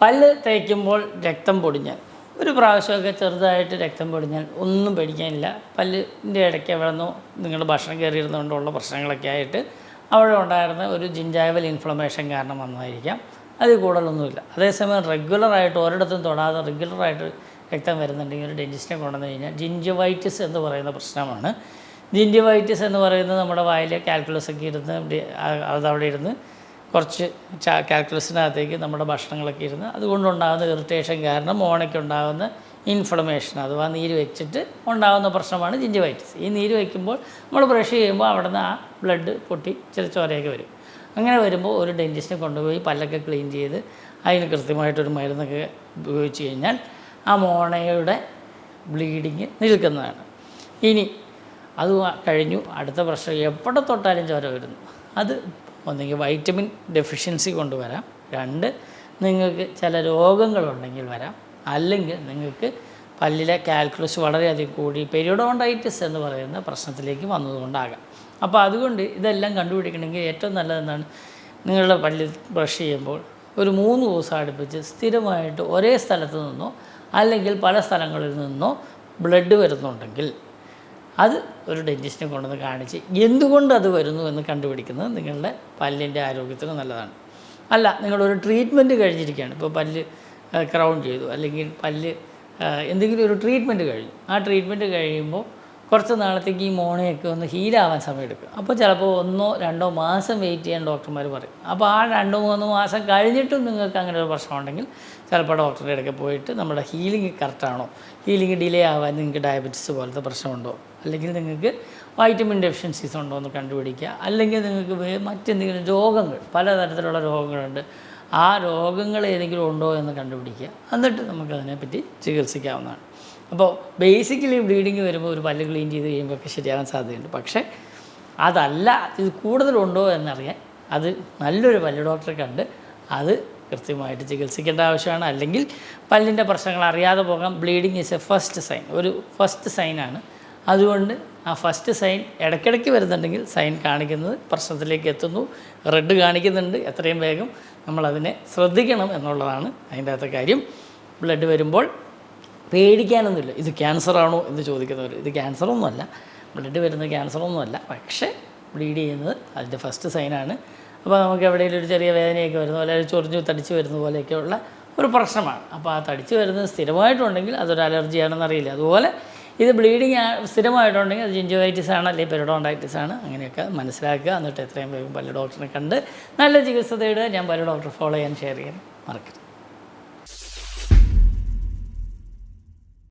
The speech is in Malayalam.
പല്ല് തേക്കുമ്പോൾ രക്തം പൊടിഞ്ഞാൽ ഒരു പ്രാവശ്യമൊക്കെ ചെറുതായിട്ട് രക്തം പൊടിഞ്ഞാൽ ഒന്നും പേടിക്കാനില്ല. പല്ലിന്റെ ഇടയ്ക്ക് അവിടെ നിങ്ങളുടെ ഭക്ഷണം കയറിയിരുന്നുകൊണ്ടുള്ള പ്രശ്നങ്ങളൊക്കെ ആയിട്ട് അവിടെ ഉണ്ടായിരുന്ന ഒരു ജിഞ്ചാവൽ ഇൻഫ്ലമേഷൻ കാരണം വന്നതായിരിക്കാം. അതിൽ കൂടുതലൊന്നുമില്ല. അതേസമയം റെഗുലറായിട്ട് ഒരിടത്തും തൊടാതെ റെഗുലറായിട്ട് രക്തം വരുന്നുണ്ടെങ്കിൽ ഒരു ഡെന്റിസ്റ്റിനെ കൊണ്ടുവന്ന് കഴിഞ്ഞാൽ ജിഞ്ചുവൈറ്റിസ് എന്ന് പറയുന്ന പ്രശ്നമാണ്. ജിഞ്ചുവൈറ്റിസ് എന്ന് പറയുന്നത് നമ്മുടെ വായിലെ കാൽക്കുലസ് ഒക്കെ ഇരുന്ന് അതവിടെ ഇരുന്ന് കുറച്ച് ചാ കാൽക്കുലസിനകത്തേക്ക് നമ്മുടെ ഭക്ഷണങ്ങളൊക്കെ ഇരുന്ന് അതുകൊണ്ടുണ്ടാകുന്ന ഇറിറ്റേഷൻ കാരണം മോണയ്ക്കുണ്ടാകുന്ന ഇൻഫ്ലമേഷൻ അഥവാ നീര് വെച്ചിട്ട് ഉണ്ടാകുന്ന പ്രശ്നമാണ് ജിൻജിവൈറ്റിസ് ഈ നീര് വയ്ക്കുമ്പോൾ നമ്മൾ ബ്രഷ് ചെയ്യുമ്പോൾ അവിടെ നിന്ന് ആ ബ്ലഡ് പൊട്ടി ചെറിയ ചോരയൊക്കെ വരും. അങ്ങനെ വരുമ്പോൾ ഒരു ഡെന്റിസ്റ്റിനെ കൊണ്ടുപോയി പല്ലൊക്കെ ക്ലീൻ ചെയ്ത് അതിന് കൃത്യമായിട്ടൊരു മരുന്നൊക്കെ ഉപയോഗിച്ച് കഴിഞ്ഞാൽ ആ മോണയുടെ ബ്ലീഡിങ് നിൽക്കുന്നതാണ്. ഇനി അത് കഴിഞ്ഞു അടുത്ത പ്രശ്നം എവിടെ തൊട്ടാലും ചോര വരുന്നു. അത് ഒന്നെങ്കിൽ വൈറ്റമിൻ ഡെഫിഷ്യൻസി കൊണ്ടുവരാം. രണ്ട് നിങ്ങൾക്ക് ചില രോഗങ്ങളുണ്ടെങ്കിൽ വരാം. അല്ലെങ്കിൽ നിങ്ങൾക്ക് പല്ലിലെ കാൽക്കുലസ് വളരെയധികം കൂടി പെരിയോഡോണ്ടൈറ്റിസ് എന്ന് പറയുന്ന പ്രശ്നത്തിലേക്ക് വന്നതുകൊണ്ടാകാം. അപ്പോൾ അതുകൊണ്ട് ഇതെല്ലാം കണ്ടുപിടിക്കണമെങ്കിൽ ഏറ്റവും നല്ലതെന്താണ്? നിങ്ങളുടെ പല്ലിൽ ബ്രഷ് ചെയ്യുമ്പോൾ ഒരു മൂന്ന് ദിവസം അടുപ്പിച്ച് സ്ഥിരമായിട്ട് ഒരേ സ്ഥലത്ത് നിന്നോ അല്ലെങ്കിൽ പല സ്ഥലങ്ങളിൽ നിന്നോ ബ്ലഡ് വരുന്നുണ്ടെങ്കിൽ അത് ഒരു ഡെന്റിസ്റ്റിനെ കൊണ്ടുവന്ന് കാണിച്ച് എന്തുകൊണ്ട് അത് വരുന്നു എന്ന് കണ്ടുപിടിക്കുന്നത് നിങ്ങളുടെ പല്ലിന്റെ ആരോഗ്യത്തിന് നല്ലതാണ്. അല്ല നിങ്ങളൊരു ട്രീറ്റ്മെന്റ് കഴിഞ്ഞിരിക്കുകയാണ്. ഇപ്പോൾ പല്ല് ക്രൗൺ ചെയ്തു. അല്ലെങ്കിൽ പല്ല് എന്തെങ്കിലും ഒരു ട്രീറ്റ്മെന്റ് കഴിഞ്ഞു. ആ ട്രീറ്റ്മെന്റ് കഴിയുമ്പോൾ കുറച്ച് നാളത്തേക്ക് ഈ മോണയൊക്കെ ഒന്ന് ഹീലാവാൻ സമയമെടുക്കും. അപ്പോൾ ചിലപ്പോൾ ഒന്നോ രണ്ടോ മാസം വെയിറ്റ് ചെയ്യാൻ ഡോക്ടർമാർ പറയും. അപ്പോൾ ആ രണ്ടോ മൂന്നോ മാസം കഴിഞ്ഞിട്ടും നിങ്ങൾക്ക് അങ്ങനെ ഒരു പ്രശ്നം ഉണ്ടെങ്കിൽ ചിലപ്പോൾ ഡോക്ടറുടെ ഇടയ്ക്ക് പോയിട്ട് നമ്മുടെ ഹീലിംഗ് കറക്റ്റാണോ ഹീലിംഗ് ഡിലേ ആവാൻ നിങ്ങൾക്ക് ഡയബറ്റിസ് പോലത്തെ പ്രശ്നമുണ്ടോ? അല്ലെങ്കിൽ നിങ്ങൾക്ക് വൈറ്റമിൻ ഡെഫിഷ്യൻസീസ് ഉണ്ടോ എന്ന് കണ്ടുപിടിക്കുക. അല്ലെങ്കിൽ നിങ്ങൾക്ക് മറ്റെന്തെങ്കിലും രോഗങ്ങൾ പലതരത്തിലുള്ള രോഗങ്ങളുണ്ട്. ആ രോഗങ്ങൾ ഏതെങ്കിലും ഉണ്ടോ എന്ന് കണ്ടുപിടിക്കുക. എന്നിട്ട് നമുക്കതിനെപ്പറ്റി ചികിത്സിക്കാവുന്നതാണ്. അപ്പോൾ ബേസിക്കലി ബ്ലീഡിങ് വരുമ്പോൾ ഒരു പല്ല് ക്ലീൻ ചെയ്ത് കഴിയുമ്പോൾ ഒക്കെ ശരിയാകാൻ സാധ്യതയുണ്ട്. പക്ഷേ അതല്ല ഇത് കൂടുതലുണ്ടോ എന്നറിയാൻ അത് നല്ലൊരു പല്ല് ഡോക്ടറെ കണ്ട് അത് കൃത്യമായിട്ട് ചികിത്സിക്കേണ്ട ആവശ്യമാണ്. അല്ലെങ്കിൽ പല്ലിന്റെ പ്രശ്നങ്ങൾ അറിയാതെ പോകാം. Bleeding is a first sign ഒരു ഫസ്റ്റ് സൈനാണ് അതുകൊണ്ട് ആ ഫസ്റ്റ് സൈൻ ഇടയ്ക്കിടയ്ക്ക് വരുന്നുണ്ടെങ്കിൽ സൈൻ കാണിക്കുന്നത് പ്രശ്നത്തിലേക്ക് എത്തുന്നു. റെഡ് കാണിക്കുന്നുണ്ട്. എത്രയും വേഗം നമ്മളതിനെ ശ്രദ്ധിക്കണം എന്നുള്ളതാണ് അതിന്റെ അകത്തെ കാര്യം. ബ്ലഡ് വരുമ്പോൾ പേടിക്കാനൊന്നുമില്ല. ഇത് ക്യാൻസറാണോ എന്ന് ചോദിക്കുന്നവർ. ഇത് ക്യാൻസറൊന്നുമല്ല. ബ്ലഡ് വരുന്നത് ക്യാൻസറൊന്നുമല്ല. പക്ഷേ ബ്ലീഡ് ചെയ്യുന്നത് അതിന്റെ ഫസ്റ്റ് സൈനാണ്. അപ്പോൾ നമുക്ക് എവിടെയെങ്കിലും ഒരു ചെറിയ വേദനയൊക്കെ വരുന്ന പോലെ ചൊറിഞ്ഞു തടിച്ച് വരുന്ന പോലെയൊക്കെയുള്ള ഒരു പ്രശ്നമാണ്. അപ്പോൾ ആ തടിച്ച് വരുന്നത് സ്ഥിരമായിട്ടുണ്ടെങ്കിൽ അതൊരു അലർജിയാണെന്ന് അറിയില്ല അതുപോലെ ഇത് ബ്ലീഡിങ് സ്ഥിരമായിട്ടുണ്ടെങ്കിൽ അത് ജിഞ്ചോവൈറ്റിസ് ആണ് അല്ലെങ്കിൽ പെരിഡോണ്ടൈറ്റിസ് ആണ്. അങ്ങനെയൊക്കെ മനസ്സിലാക്കുക. എന്നിട്ട് എത്രയും വേഗം പല ഡോക്ടറിനെ കണ്ട് നല്ല ചികിത്സ തേടുക. ഞാൻ പല ഡോക്ടറെ ഫോളോ ചെയ്യാൻ ഷെയർ ചെയ്യാൻ മറക്കരുത്.